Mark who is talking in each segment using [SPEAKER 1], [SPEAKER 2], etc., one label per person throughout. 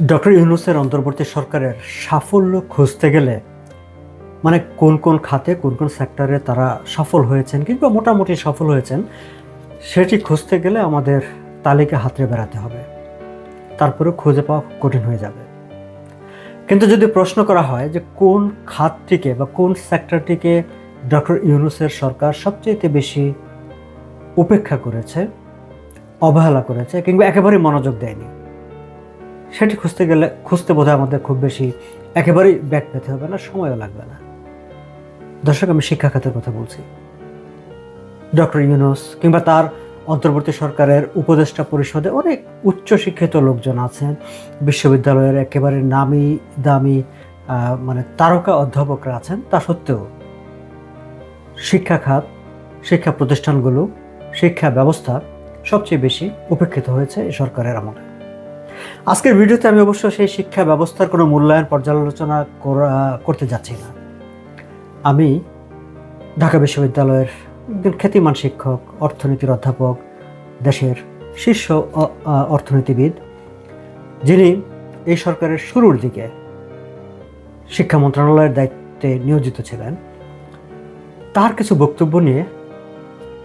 [SPEAKER 1] Doctor ইউনুসের অন্তর্বর্তী সরকারের সাফল্য খুঁজতে গেলে মানে কোন কোন খাতে, কোন কোন সেক্টরে তারা সফল হয়েছেন কিংবা মোটামুটি সফল হয়েছেন, সেটি খুঁজতে গেলে আমাদের তালিকা হাতড়ে বেড়াতে হবে। তারপরে খুঁজে পাওয়া কঠিন হয়ে যাবে। কিন্তু যদি প্রশ্ন করা হয় যে কোন খাতটিকে বা কোন সেক্টরটিকে ডক্টর ইউনুসের সরকার সবচেয়ে বেশি উপেক্ষা করেছে, অবহেলা করেছে কিংবা একেবারেই মনোযোগ দেয়নি সেটি খুঁজতে গেলে, খুঁজতে বোধহয় আমাদের খুব বেশি একেবারেই ব্যাক পেতে হবে না, সময়ও লাগবে না। দর্শক, আমি শিক্ষা খাতের কথা বলছি। ডক্টর ইউনুস কিংবা তার অন্তর্বর্তী সরকারের উপদেষ্টা পরিষদে অনেক উচ্চ শিক্ষিত লোকজন আছেন, বিশ্ববিদ্যালয়ের একেবারে নামি দামি মানে তারকা অধ্যাপকরা আছেন। তা সত্ত্বেও শিক্ষা খাত, শিক্ষা প্রতিষ্ঠানগুলো, শিক্ষা ব্যবস্থা সবচেয়ে বেশি উপেক্ষিত হয়েছে এই সরকারের আমলে। আজকের ভিডিওতে আমি অবশ্য সেই শিক্ষা ব্যবস্থার কোনো মূল্যায়ন পর্যালোচনা করতে যাচ্ছি না। আমি ঢাকা বিশ্ববিদ্যালয়ের একজন খ্যাতিমান শিক্ষক, অর্থনীতির অধ্যাপক, দেশের শীর্ষ অর্থনীতিবিদ, যিনি এই সরকারের শুরুর দিকে শিক্ষা মন্ত্রণালয়ের দায়িত্বে নিয়োজিত ছিলেন। তার কিছু বক্তব্য নিয়ে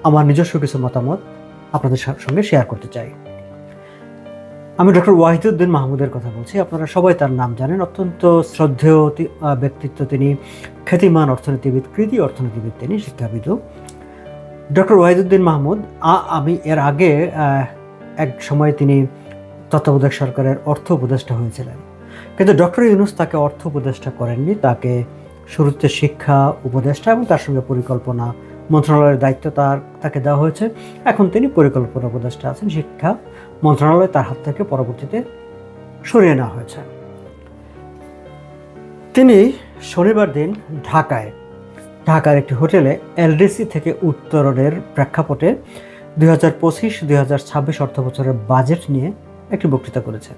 [SPEAKER 1] আমার নিজস্ব কিছু মতামত আপনাদের সঙ্গে শেয়ার করতে চাই। আমি ডক্টর ওয়াহিদুদ্দিন মাহমুদের কথা বলছি। আপনারা সবাই তার নাম জানেন। অত্যন্ত শ্রদ্ধেয় ব্যক্তিত্ব তিনি, খ্যাতিমান অর্থনীতিবিদ, কৃতি অর্থনীতিবিদ তিনি শিক্ষাবিদও ডক্টর ওয়াহিদুদ্দিন মাহমুদ আমি এর আগে এক সময় তিনি তত্ত্বাবধায়ক সরকারের অর্থ উপদেষ্টা হয়েছিলেন। কিন্তু ডক্টর ইউনুস তাকে অর্থ উপদেষ্টা করেননি। তাকে শুরুতে শিক্ষা উপদেষ্টা এবং তার সঙ্গে পরিকল্পনা মন্ত্রণালয়ের দায়িত্ব তার, তাকে দেওয়া হয়েছে। এখন তিনি পরিকল্পনা উপদেষ্টা আছেন, শিক্ষা মন্ত্রণালয় তার হাত থেকে পরবর্তীতে সরিয়ে নেওয়া হয়েছে। তিনি শনিবার দিন ঢাকায়, ঢাকার একটি হোটেলে এলডিসি থেকে উত্তরণের প্রেক্ষাপটে দুই হাজার পঁচিশ দুই হাজার ছাব্বিশ অর্থ বছরের বাজেট নিয়ে একটি বক্তৃতা করেছেন।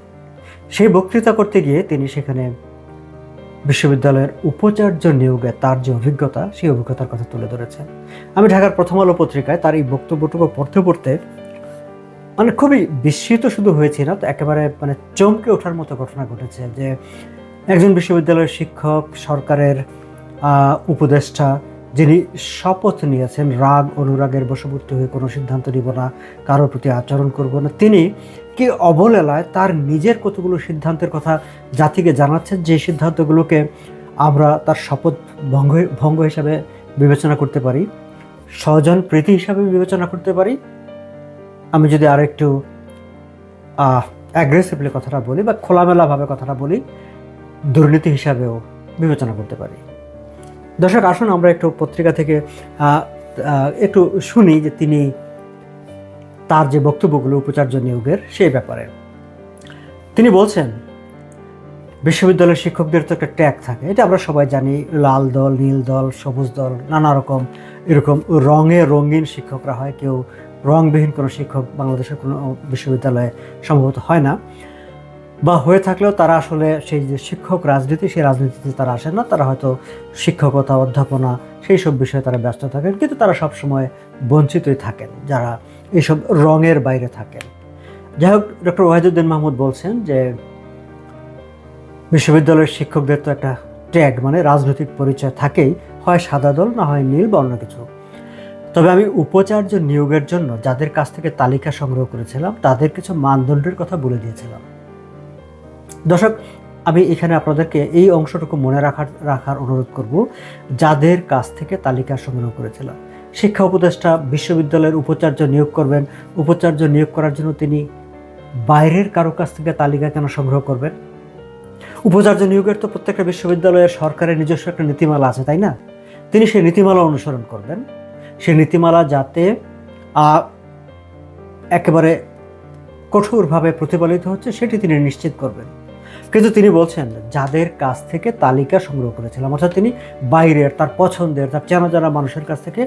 [SPEAKER 1] সেই বক্তৃতা করতে গিয়ে তিনি সেখানে বিশ্ববিদ্যালয়ের উপাচার্য নিয়োগে তার যে অভিজ্ঞতা, সেই অভিজ্ঞতার কথা তুলে ধরেছেন। আমি ঢাকার প্রথম আলো পত্রিকায় তার এই বক্তব্যটুকু পড়তে পড়তে মানে খুবই বিস্মিত শুধু হয়েছি না, তো একেবারে মানে চমকে ওঠার মতো ঘটনা ঘটেছে যে একজন বিশ্ববিদ্যালয়ের শিক্ষক, সরকারের উপদেষ্টা, যিনি শপথ নিয়েছেন, রাগ, অনুরাগের বশবর্তী হয়ে কোনো সিদ্ধান্ত নিব না, কারোর প্রতি আচরণ করব না। তিনি কি অবহেলায় তার নিজের কতগুলো সিদ্ধান্তের কথা জাতিকে জানাচ্ছেন, যে সিদ্ধান্তগুলোকে আমরা তার শপথ ভঙ্গ ভঙ্গ হিসাবে বিবেচনা করতে পারি, স্বজন প্রীতি হিসাবে বিবেচনা করতে পারি আমি যদি আরও একটু অ্যাগ্রেসিভলি কথাটা বলি বা খোলামেলাভাবে কথাটা বলি, দুর্নীতি হিসাবেও বিবেচনা করতে পারি। দর্শক, আসুন আমরা একটু পত্রিকা থেকে একটু শুনি যে তিনি তার যে বক্তব্যগুলো উপাচার্য নিয়োগের সেই ব্যাপারে। তিনি বলছেন, বিশ্ববিদ্যালয়ের শিক্ষকদের তো একটা ট্যাগ থাকে। এটা আমরা সবাই জানি, লাল দল, নীল দল, সবুজ দল, নানা রকম এরকম রঙে রঙিন শিক্ষকরা হয়। কেউ রংবিহীন কোনো শিক্ষক বাংলাদেশের কোনো বিশ্ববিদ্যালয়ে সম্ভবত হয় না। বা হয়ে থাকলেও তারা আসলে সেই যে শিক্ষক রাজনীতি, সেই রাজনীতিতে তারা আসেন না। তারা হয়তো শিক্ষকতা, অধ্যাপনা সেই সব বিষয়ে তারা ব্যস্ত থাকেন। কিন্তু তারা সবসময় বঞ্চিতই থাকেন, যারা এইসব রঙের বাইরে থাকেন। যাই হোক, ডক্টর ওয়াহিদুদ্দিন মাহমুদ বলছেন যে বিশ্ববিদ্যালয়ের শিক্ষকদের তো একটা ট্যাগ মানে রাজনৈতিক পরিচয় থাকেই। হয় সাদা দল, না হয় নীল বা অন্য কিছু। তবে আমি উপাচার্য নিয়োগের জন্য যাদের কাছ থেকে তালিকা সংগ্রহ করেছিলাম, তাদের কিছু মানদণ্ডের কথা বলে দিয়েছিলাম। দর্শক, আমি এখানে আপনাদেরকে এই অংশটুকু মনে রাখার রাখার অনুরোধ করব, যাদের কাছ থেকে তালিকা সংগ্রহ করেছিলাম। শিক্ষা উপদেষ্টা, বিশ্ববিদ্যালয়ের উপাচার্য নিয়োগ করবেন। উপাচার্য নিয়োগ করার জন্য তিনি বাইরের কারও কাছ থেকে তালিকা কেন সংগ্রহ করবেন? উপাচার্য নিয়োগের তো প্রত্যেকটা বিশ্ববিদ্যালয়ের সরকারের নিজস্ব একটা নীতিমালা আছে, তাই না? তিনি সেই নীতিমালা অনুসরণ করবেন। সেই নীতিমালা যাতে একেবারে কঠোরভাবে প্রতিপালিত হচ্ছে, সেটি তিনি নিশ্চিত করবেন। কিন্তু তিনি বলছেন, যাদের কাছ থেকে তালিকা সংগ্রহ করেছিলাম, অর্থাৎ তিনি বাইরের, তার পছন্দের, তার চেনা জানা মানুষের কাছ থেকে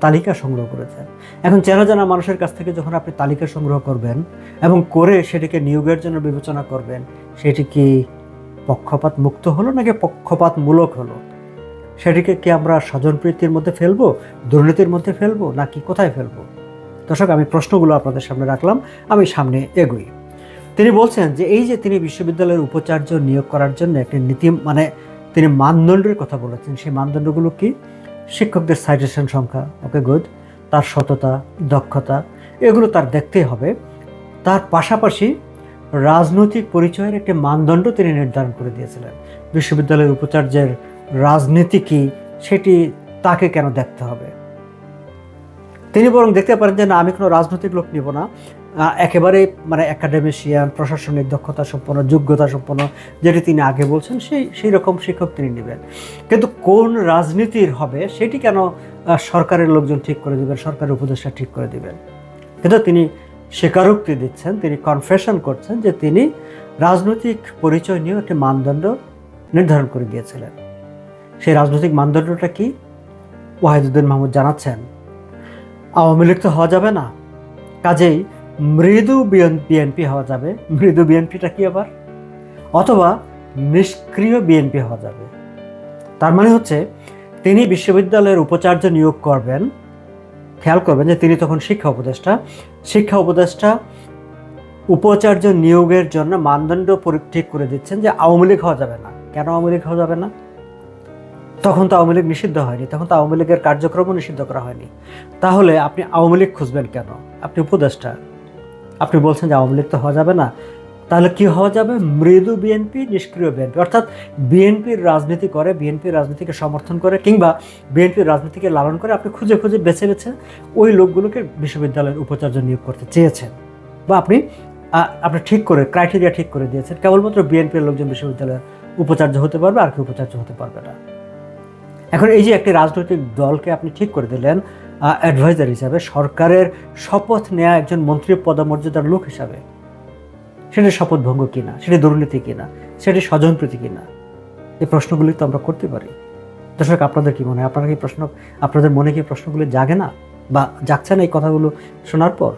[SPEAKER 1] তালিকা সংগ্রহ করেছেন। এখন চেনা জানা মানুষের কাছ থেকে যখন আপনি তালিকা সংগ্রহ করবেন এবং করে সেটিকে নিয়োগের জন্য বিবেচনা করবেন, সেটি কি পক্ষপাত মুক্ত হলো নাকি পক্ষপাতমূলক হলো? সেটিকে কি আমরা স্বজনপ্রীতির মধ্যে ফেলব? দুর্নীতির মধ্যে ফেলব? নাকি কোথায় ফেলব? দর্শক, আমি প্রশ্নগুলো আপনাদের সামনে রাখলাম। আমি সামনে এগোই। তিনি বলছেন যে, এই যে তিনি বিশ্ববিদ্যালয়ের উপাচার্য নিয়োগ করার জন্য একটি নীতি মানে তিনি মানদণ্ডের কথা বলেছেন, সেই মানদণ্ডগুলো কি? শিক্ষকদের সাইটেশন সংখ্যা ওকে গুড তার সততা, দক্ষতা, এগুলো তার দেখতেই হবে। তার পাশাপাশি রাজনৈতিক পরিচয়ের একটি মানদণ্ড তিনি নির্ধারণ করে দিয়েছিলেন। বিশ্ববিদ্যালয়ের উপাচার্যের রাজনীতি কি, সেটি তাকে কেন দেখতে হবে? তিনি বরং দেখতে পারেন যে, না, আমি কোনো রাজনৈতিক লোক নিব না। একেবারে মানে একাডেমিশিয়ান প্রশাসনিক দক্ষতা সম্পন্ন, যোগ্যতা সম্পন্ন, যেটি তিনি আগে বলছেন, সেই সেই রকম শিক্ষক তিনি নেবেন। কিন্তু কোন রাজনীতির হবে, সেটি কেন সরকারের লোকজন ঠিক করে দেবেন, সরকারের উপদেষ্টা ঠিক করে দেবেন? কিন্তু তিনি স্বীকারোক্তি দিচ্ছেন, তিনি কনফেশন করছেন যে তিনি রাজনৈতিক পরিচয় নিয়েও একটি মানদণ্ড নির্ধারণ করে দিয়েছিলেন। সেই রাজনৈতিক মানদণ্ডটা কি? ওয়াহিদুদ্দিন মাহমুদ জানাচ্ছেন, আওয়ামী লীগ তো হওয়া যাবে না। কাজেই মৃদু বিএনপি হওয়া যাবে। মৃদু বিএনপিটা কি আবার? অথবা নিষ্ক্রিয় বিএনপি হওয়া যাবে। তার মানে হচ্ছে তিনি বিশ্ববিদ্যালয়ের উপাচার্য নিয়োগ করবেন। খেয়াল করবেন যে তিনি তখন শিক্ষা উপদেষ্টা। শিক্ষা উপদেষ্টা উপাচার্য নিয়োগের জন্য মানদণ্ড পরি- ঠিক করে দিচ্ছেন যে আওয়ামী লীগ হওয়া যাবে না। কেন আওয়ামী লীগ হওয়া যাবে না? তখন তো আওয়ামী লীগ নিষিদ্ধ হয়নি, তখন তো আওয়ামী লীগের কার্যক্রমও নিষিদ্ধ করা হয়নি। তাহলে আপনি আওয়ামী লীগ খুঁজবেন কেন? আপনি উপদেষ্টা। আপনি বলছেন যে আওয়ামী লীগ তো হওয়া যাবে না। তাহলে কি হওয়া যাবে? মৃদু বিএনপি, নিষ্ক্রিয় বিএনপি। অর্থাৎ বিএনপির রাজনীতি করে, বিএনপির রাজনীতিকে সমর্থন করে, কিংবা বিএনপির রাজনীতিকে লালন করে আপনি খুঁজে খুঁজে বেছে বেছে ওই লোকগুলোকে বিশ্ববিদ্যালয়ের উপাচার্য নিয়োগ করতে চেয়েছেন। বা আপনি আপনি ঠিক করে ক্রাইটেরিয়া ঠিক করে দিয়েছেন। কেবলমাত্র বিএনপির লোকজন বিশ্ববিদ্যালয়ের উপাচার্য হতে পারবে আর কি উপাচার্য হতে পারবে না। এখন এই যে একটি রাজনৈতিক দলকে আপনি ঠিক করে দিলেন অ্যাডভাইজার হিসাবে, সরকারের শপথ নেয়া একজন মন্ত্রী পদমর্যাদার লোক হিসাবে সেটি শপথ ভঙ্গ কিনা সেটি দুর্নীতি কিনা সেটি স্বজনপ্রীতি কিনা, এই প্রশ্নগুলি তো আমরা করতে পারি। দর্শক, আপনাদের কি মনে হয়? আপনারা কি প্রশ্ন, আপনাদের মনে কি প্রশ্নগুলি জাগে না? বা জাগছে না এই কথাগুলো শোনার পর?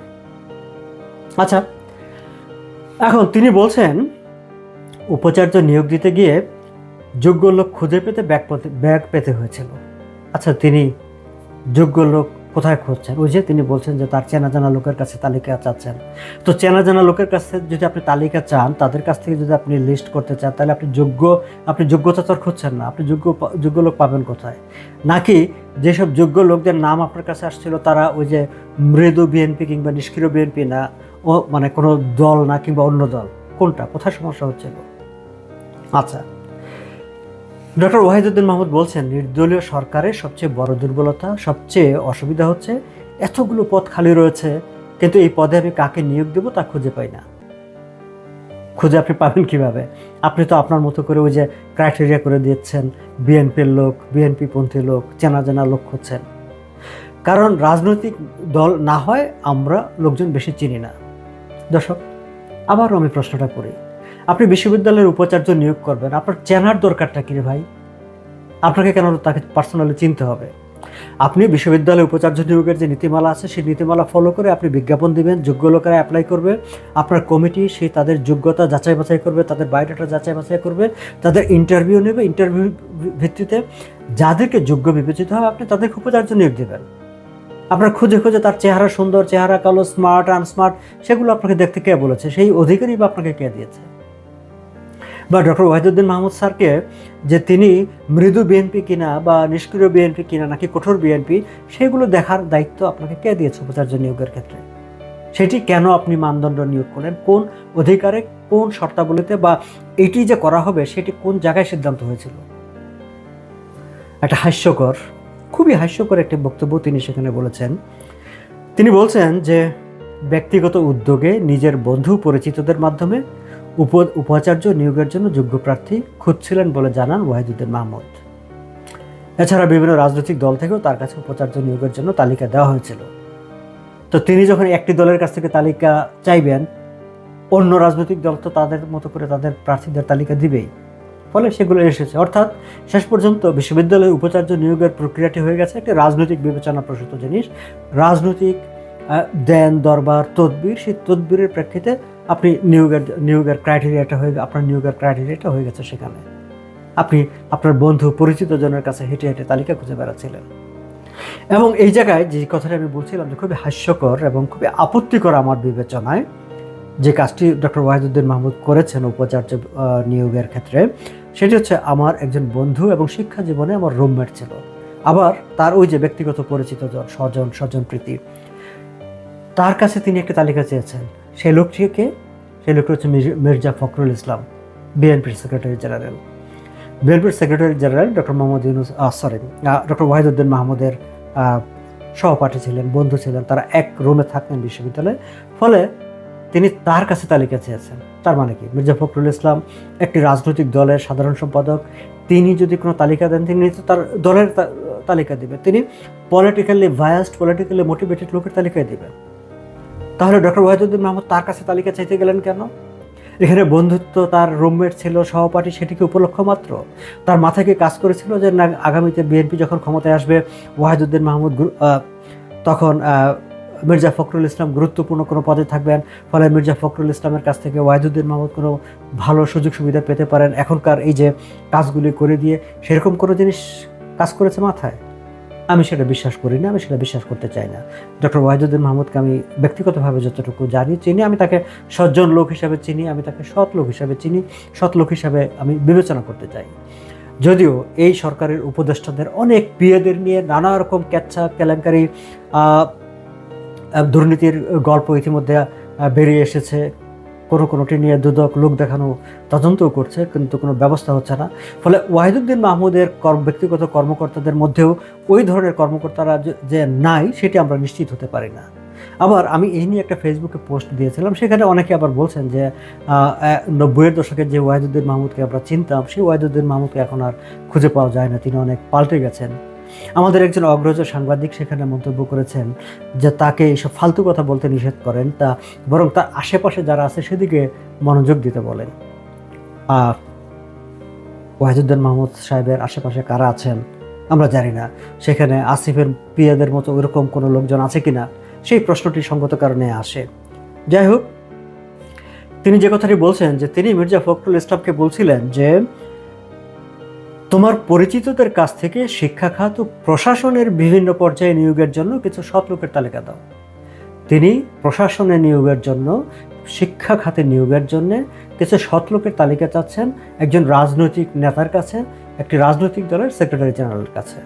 [SPEAKER 1] আচ্ছা এখন তিনি বলছেন, উপাচার্য নিয়োগ দিতে গিয়ে যোগ্য লোক খুঁজে পেতে ব্যাগ পেতে ব্যাগ পেতে হয়েছিল। আচ্ছা তিনি যোগ্য লোক কোথায় খুঁজছেন? ওই যে তিনি বলছেন যে তার চেনা জানা লোকের কাছে তালিকা চাচ্ছেন। তো চেনা জানা লোকের কাছে যদি আপনি তালিকা চান, তাদের কাছ থেকে যদি আপনি লিস্ট করতে চান, তাহলে আপনি যোগ্য, আপনি যোগ্যতা তো খুঁজছেন না, আপনি যোগ্য যোগ্য লোক পাবেন কোথায়? নাকি যেসব যোগ্য লোকদের নাম আপনার কাছে আসছিল, তারা ওই যে মৃদু বিএনপি কিংবা নিষ্ক্রিয় বিএনপি না, ও মানে কোনো দল না কিংবা অন্য দল? কোনটা? কোথায় সমস্যা হচ্ছিল? আচ্ছা। ডক্টর ওয়াহিদুদ্দিন মাহমুদ বলছেন, নির্দলীয় সরকারের সবচেয়ে বড় দুর্বলতা, সবচেয়ে অসুবিধা হচ্ছে এতগুলো পদ খালি রয়েছে, কিন্তু এই পদে আমি কাকে নিয়োগ দেবো তা খুঁজে পাই না। খুঁজে আপনি পাবেন কীভাবে? আপনি তো আপনার মতো করে ওই যে ক্রাইটেরিয়া করে দিচ্ছেন, বিএনপির লোক, বিএনপি পন্থী লোক, চেনা জানা লোক খুঁজছেন কারণ রাজনৈতিক দল না হয় আমরা লোকজন বেশি চিনি না। দর্শক, আবারও আমি প্রশ্নটা করি। আপনি বিশ্ববিদ্যালয়ের উপাচার্য নিয়োগ করবেন। আপনার চেনার দরকারটা কি রে ভাই? আপনাকে কেন তাকে পার্সোনালি চিনতে হবে? আপনি বিশ্ববিদ্যালয়ে উপাচার্য নিয়োগের যে নীতিমালা আছে, সেই নীতিমালা ফলো করে আপনি বিজ্ঞাপন দিবেন, যোগ্য লোকেরা অ্যাপ্লাই করবে, আপনার কমিটি সেই তাদের যোগ্যতা যাচাই বাছাই করবে, তাদের বায়োডাটা যাচাই বাছাই করবে, তাদের ইন্টারভিউ নেবে ইন্টারভিউ ভিত্তিতে যাদেরকে যোগ্য বিবেচিত হবে, আপনি তাদেরকে উপাচার্য নিয়োগ দেবেন। আপনার খুঁজে খুঁজে তার চেহারা সুন্দর, চেহারা কালো স্মার্ট আনস্মার্ট সেগুলো আপনাকে দেখতে কে বলেছে? সেই অধিকারই বা আপনাকে কে দিয়েছে? বা ডক্টর ওয়াহিদুদ্দিন মাহমুদ স্যারকে যে তিনি মৃদু বিএনপি কিনা বা নিষ্ক্রিয় বিএনপি কিনা নাকি কঠোর বিএনপি, সেগুলো দেখার দায়িত্ব আপনাকে কে দিয়েছে উপাচার্য নিয়োগের ক্ষেত্রে? সেটি কেন আপনি মানদণ্ড নিয়োগ করেন কোন অধিকারে, কোন শর্তাবলীতে বা এটি যে করা হবে, সেটি কোন জায়গায় সিদ্ধান্ত হয়েছিল? একটা হাস্যকর, খুবই হাস্যকর একটি বক্তব্য তিনি সেখানে বলেছেন। তিনি বলছেন যে ব্যক্তিগত উদ্যোগে নিজের বন্ধু পরিচিতদের মাধ্যমে উপ উপাচার্য নিয়োগের জন্য যোগ্য প্রার্থী খুঁজছিলেন বলে জানান ওয়াহিদুদ্দিন মাহমুদ। এছাড়া বিভিন্ন রাজনৈতিক দল থেকেও তার কাছে উপাচার্য নিয়োগের জন্য তালিকা দেওয়া হয়েছিল। তো তিনি যখন একটি দলের কাছ থেকে তালিকা চাইবেন, অন্য রাজনৈতিক দল তো তাদের মতো করে তাদের প্রার্থীদের তালিকা দিবেই। ফলে সেগুলো এসেছে। অর্থাৎ শেষ পর্যন্ত বিশ্ববিদ্যালয়ে উপাচার্য নিয়োগের প্রক্রিয়াটি হয়ে গেছে একটি রাজনৈতিক বিবেচনা প্রসূত জিনিস। রাজনৈতিক দেন দরবার, তদবির, সেই তদবিরের প্রেক্ষিতে আপনি নিয়োগের নিয়োগের ক্রাইটেরিয়াটা হয়ে আপনার নিয়োগের ক্রাইটেরিয়াটা হয়ে গেছে সেখানে। আপনি আপনার বন্ধু পরিচিত জনের কাছে হেঁটে হেঁটে তালিকা খুঁজে বেড়াচ্ছিলেন। এবং এই জায়গায় যে কথাটা আমি বলছিলাম যে খুবই হাস্যকর এবং খুবই আপত্তিকর আমার বিবেচনায়, যে কাজটি ডক্টর ওয়াহিদুদ্দিন মাহমুদ করেছেন উপাচার্য নিয়োগের ক্ষেত্রে, সেটি হচ্ছে আমার একজন বন্ধু এবং শিক্ষা জীবনে আমার রুমমেট ছিল। আবার তার ওই যে ব্যক্তিগত পরিচিত জন, স্বজন স্বজন প্রীতি, তার কাছে তিনি একটা তালিকা চেয়েছেন সেই লোকটিকে, সেই লোকটি হচ্ছে মির- মির্জা ফখরুল ইসলাম, বিএনপির সেক্রেটারি জেনারেল। বিএনপির secretary general doctor Mohammad Yunus sorry doctor Wahiduddin মাহমুদের সহপাঠী ছিলেন, বন্ধু ছিলেন, তারা এক রুমে থাকতেন বিশ্ববিদ্যালয়ে। ফলে তিনি তার কাছে তালিকা চেয়েছেন। তার মানে কি? মির্জা ফখরুল ইসলাম একটি রাজনৈতিক দলের সাধারণ সম্পাদক। তিনি যদি কোনো তালিকা দেন, তিনি তো তার দলের তালিকা দিবেন। তিনি পলিটিক্যালি ভায়াস্ট পলিটিক্যালি মোটিভেটেড লোকের তালিকায় দিবেন। তাহলে ডক্টর ওয়াহিদুদ্দিন মাহমুদ তার কাছে তালিকা চাইতে গেলেন কেন? এখানে বন্ধুত্ব, তার রুমমেট ছিল, সহপাঠী সেটিকে উপলক্ষ মাত্র? তার মাথায় কাজ করেছিল যে না, আগামীতে বিএনপি যখন ক্ষমতায় আসবে, ওয়াহিদুদ্দিন মাহমুদ তখন মির্জা ফখরুল ইসলাম গুরুত্বপূর্ণ কোনো পদে থাকবেন। ফলে মির্জা ফখরুল ইসলামের কাছ থেকে ওয়াহিদুদ্দিন মাহমুদ কোনো ভালো সুযোগ সুবিধা পেতে পারেন। এখনকার এই যে কাজগুলি করে দিয়ে সেরকম কোনো জিনিস কাজ করেছে মাথায়? আমি সেটা বিশ্বাস করি না, আমি সেটা বিশ্বাস করতে চাই না। ডক্টর ওয়াহিদুদ্দিন মাহমুদকে আমি ব্যক্তিগতভাবে যতটুকু জানি, চিনি, আমি তাকে সজ্জন লোক হিসাবে চিনি, আমি তাকে সৎ লোক হিসাবে চিনি, সৎ লোক হিসাবে আমি বিবেচনা করতে চাই। যদিও এই সরকারের উপদেষ্টাদের অনেক পিএদের নিয়ে নানা রকম ক্যাচ্ছা, কেলেঙ্কারি দুর্নীতির গল্প ইতিমধ্যে বেরিয়ে এসেছে। কোনো কোনোটি নিয়ে দুদক, লোক দেখানো তদন্তও করছে, কিন্তু কোনো ব্যবস্থা হচ্ছে না। ফলে ওয়াহিদুদ্দিন মাহমুদের ব্যক্তিগত কর্মকর্তাদের মধ্যেও ওই ধরনের কর্মকর্তারা যে- নাই, সেটি আমরা নিশ্চিত হতে পারি না। আবার আমি এই নিয়ে একটা ফেসবুকে পোস্ট দিয়েছিলাম, সেখানে অনেকে আবার বলছেন যে নব্বইয়ের দশকের যে ওয়াহিদুদ্দিন মাহমুদকে আমরা চিনতাম, সেই ওয়াহিদুদ্দিন মাহমুদকে এখন আর খুঁজে পাওয়া যায় না। তিনি অনেক পাল্টে গেছেন। আমাদের একজন অগ্রজ সাংবাদিক সেখানে মন্তব্য করেছেন যে তাকে এইসব ফালতু কথা বলতে নিষেধ করেন, তা বরং তার আশেপাশে যারা আছে সেদিকে মনোযোগ দিতে বলেন। আর ওয়াহিদুদ্দিন মাহমুদ সাহেবের আশেপাশে কারা আছেন, আমরা জানি না। সেখানে আসিফের পিয়াদের মতো ওইরকম কোনো লোকজন আছে কিনা, সেই প্রশ্নটি সঙ্গত কারণে আসে। যাই হোক, তিনি যে কথাটি বলছেন যে তিনি মির্জা ফখরুল ইসলামকে বলছিলেন যে তোমার পরিচিতদের কাছ থেকে শিক্ষা খাত ও প্রশাসনের বিভিন্ন পর্যায়ে নিয়োগের জন্য কিছু সৎ লোকের তালিকা দাও। তিনি প্রশাসনে নিয়োগের জন্য শিক্ষা খাতে নিয়োগের জন্য কিছু সৎ লোকের তালিকা চাচ্ছেন একজন রাজনৈতিক নেতার কাছে, একটি রাজনৈতিক দলের সেক্রেটারি জেনারেলের কাছে।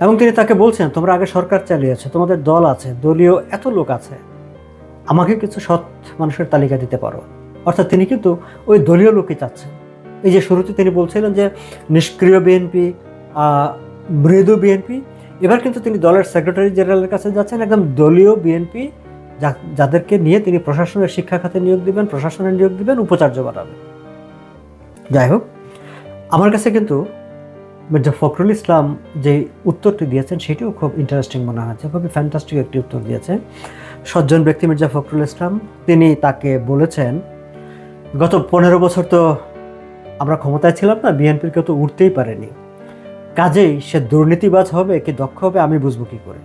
[SPEAKER 1] এবং তিনি তাকে বলছেন, তোমরা আগে সরকার চালিয়েছো, তোমাদের দল আছে, দলীয় এত লোক আছে। আমাকে কিছু সৎ মানুষের তালিকা দিতে পারো। অর্থাৎ তিনি কিন্তু ওই দলীয় লোকই চাচ্ছেন। এই যে শুরুতে তিনি বলছিলেন যে নিষ্ক্রিয় বিএনপি মৃদু বিএনপি, এবার কিন্তু তিনি দলের সেক্রেটারি জেনারেলের কাছে যাচ্ছেন, একদম দলীয় বিএনপি যাদেরকে নিয়ে তিনি প্রশাসনের শিক্ষা খাতে নিয়োগ দিবেন প্রশাসনের নিয়োগ দিবেন, উপাচার্য বানাবেন। যাই হোক, আমার কাছে কিন্তু মির্জা ফখরুল ইসলাম যে উত্তরটি দিয়েছেন, সেটিও খুব ইন্টারেস্টিং মনে হয়েছে, খুবই ফ্যান্টাস্টিক একটি উত্তর দিয়েছে। সজ্জন ব্যক্তি মির্জা ফখরুল ইসলাম, তিনি তাকে বলেছেন, গত পনেরো বছর তো আমরা ক্ষমতায় ছিলাম না, বিএনপির কেউ তো উঠতেই পারেনি। কাজেই সে দুর্নীতিবাজ হবে কি দক্ষ হবে আমি বুঝব কি করে।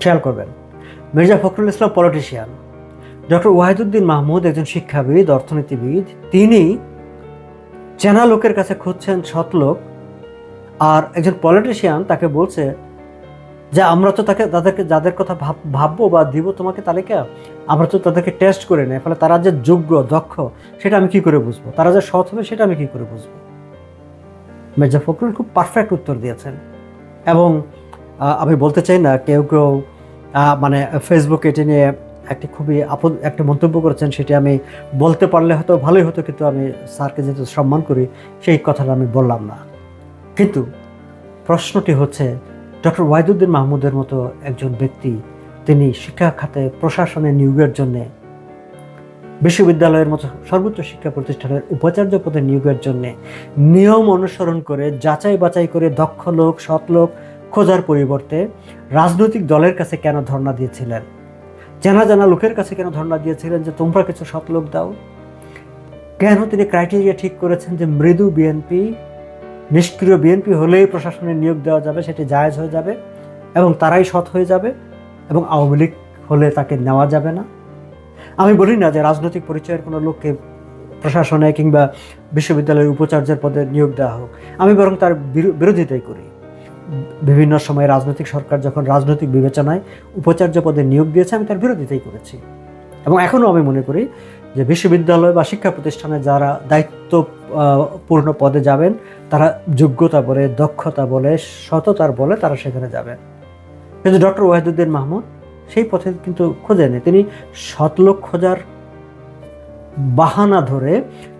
[SPEAKER 1] খেয়াল করবেন, মির্জা ফখরুল ইসলাম পলিটিশিয়ান ডক্টর ওয়াহিদুদ্দিন মাহমুদ একজন শিক্ষাবিদ, অর্থনীতিবিদ, তিনি চেনা লোকের কাছে খুঁজছেন সৎ লোক, আর একজন পলিটিশিয়ান তাকে বলছে যে আমরা তো তাকে, তাদেরকে, যাদের কথা ভাব, ভাববো বা দিব তোমাকে তালিকা, আমরা তো তাদেরকে টেস্ট করে নেই। ফলে তারা যে যোগ্য, দক্ষ, সেটা আমি কি করে বুঝব? তারা যে সৎ হবে, সেটা আমি কি করে বুঝব? মির্জা ফখরুল খুব পারফেক্ট উত্তর দিয়েছেন। এবং আমি বলতে চাই না, কেউ কেউ মানে ফেসবুকে এটি নিয়ে একটি খুবই আপদ, একটা মন্তব্য করেছেন, সেটি আমি বলতে পারলে হয়তো ভালোই হতো, কিন্তু আমি স্যারকে যেহেতু সম্মান করি, সেই কথাটা আমি বললাম না। কিন্তু প্রশ্নটি হচ্ছে ডক্টর ওয়াহিদুদ্দিন মাহমুদের মতো একজন ব্যক্তি তিনি শিক্ষা খাতে প্রশাসনে নিয়োগের জন্যে বিশ্ববিদ্যালয়ের মতো সর্বোচ্চ শিক্ষা প্রতিষ্ঠানের উপাচার্য পদে নিয়োগের জন্য নিয়ম অনুসরণ করে, যাচাই বাছাই করে দক্ষ লোক, সৎ লোক খোঁজার পরিবর্তে রাজনৈতিক দলের কাছে কেন ধর্ণা দিয়েছিলেন? জানা জানা লোকের কাছে কেন ধর্ণা দিয়েছিলেন যে, তোমরা কিছু সৎ লোক দাও? কেন তিনি ক্রাইটেরিয়া ঠিক করেছেন যে, মৃদু বিএনপি নিষ্ক্রিয় বিএনপি হলেই প্রশাসনে নিয়োগ দেওয়া যাবে, সেটি জায়েজ হয়ে যাবে এবং তারাই সৎ হয়ে যাবে এবং আওয়ামী লীগ হলে তাকে নেওয়া যাবে না। আমি বলি না যে রাজনৈতিক পরিচয়ের কোনো লোককে প্রশাসনে কিংবা বিশ্ববিদ্যালয়ের উপাচার্যের পদে নিয়োগ দেওয়া হোক। আমি বরং তার বিরো- বিরোধিতাই করি। বিভিন্ন সময় রাজনৈতিক সরকার যখন রাজনৈতিক বিবেচনায় উপাচার্য পদে নিয়োগ দিয়েছে, আমি তার বিরোধিতাই করেছি। এবং এখনও আমি মনে করি যে বিশ্ববিদ্যালয় বা শিক্ষা প্রতিষ্ঠানে যারা দায়িত্ব পূর্ণ পদে যাবেন, তারা যোগ্যতা বলে, দক্ষতা বলে, সততার বলে তারা সেখানে যাবেন। কিন্তু ডক্টর ওয়াহিদুদ্দিন মাহমুদ, সেই পথে কিন্তু খোঁজেনি তিনি শতলোক খোঁজার বাহানা ধরে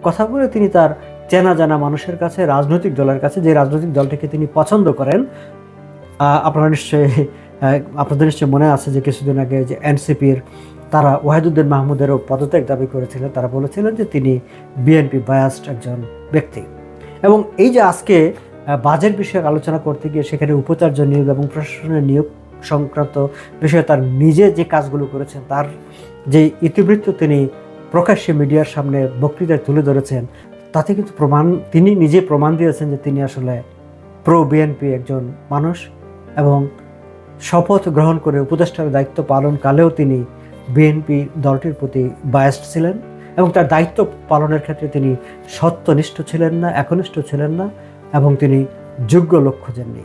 [SPEAKER 1] কথা বলে তিনি তার চেনা জানা মানুষের কাছে, রাজনৈতিক দলের কাছে, যে রাজনৈতিক দলটিকে তিনি পছন্দ করেন আপনারা নিশ্চয়ই আপনাদের নিশ্চয়ই মনে আছে যে কিছুদিন আগে যে এনসিপির তারা ওয়াহিদুদ্দিন মাহমুদেরও পদত্যাগ দাবি করেছিলেন। তারা বলেছিলেন যে তিনি বিএনপি বায়াস্ট একজন ব্যক্তি। এবং এই যে আজকে বাজেট বিষয়ক আলোচনা করতে গিয়ে সেখানে উপাচার্য নিয়োগ এবং প্রশাসনের নিয়োগ সংক্রান্ত বিষয়ে তার নিজে যে কাজগুলো করেছেন, তার যে ইতিবৃত্ত তিনি প্রকাশ্যে মিডিয়ার সামনে বক্তৃতায় তুলে ধরেছেন, তাতে কিন্তু প্রমাণ, তিনি নিজে প্রমাণ দিয়েছেন যে তিনি আসলে প্রো বিএনপি একজন মানুষ এবং শপথ গ্রহণ করে উপদেষ্টার দায়িত্ব পালনকালেও তিনি বিএনপি দলটির প্রতি বায়াস্ট ছিলেন এবং তার দায়িত্ব পালনের ক্ষেত্রে তিনি সত্যনিষ্ঠ ছিলেন না, একনিষ্ঠ ছিলেন না এবং তিনি যোগ্য লক্ষ্য খোঁজেননি।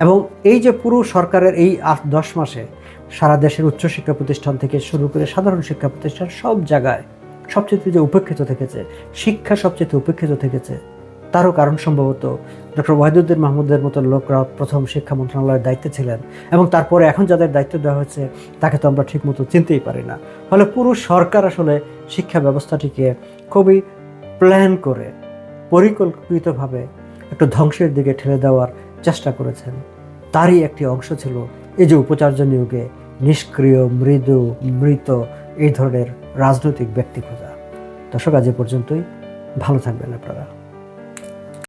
[SPEAKER 1] এবং এই যে পুরো সরকারের এই আট, দশ মাসে সারা দেশের উচ্চশিক্ষা প্রতিষ্ঠান থেকে শুরু করে সাধারণ শিক্ষা প্রতিষ্ঠান সব জায়গায় সবচেয়ে যে উপেক্ষিত থেকেছে, শিক্ষা সবচেয়ে উপেক্ষিত থেকেছে তারও কারণ সম্ভবত ডক্টর ওয়াহিদুদ্দিন মাহমুদের মতো লোকরা প্রথম শিক্ষা মন্ত্রণালয়ের দায়িত্বে ছিলেন এবং তারপরে এখন যাদের দায়িত্ব দেওয়া হয়েছে, তাকে তো আমরা ঠিকমতো চিনতেই পারি না। ফলে পুরো সরকার আসলে শিক্ষা ব্যবস্থাটিকে খুবই প্ল্যান করে, পরিকল্পিতভাবে একটু ধ্বংসের দিকে ঠেলে দেওয়ার চেষ্টা করেছেন। তারই একটি অংশ ছিল এই যে উপাচার্য নিয়োগে নিষ্ক্রিয়, মৃদু, মৃত এই ধরনের রাজনৈতিক ব্যক্তি খোঁজা দর্শক, আজ পর্যন্তই। ভালো থাকবেন আপনারা।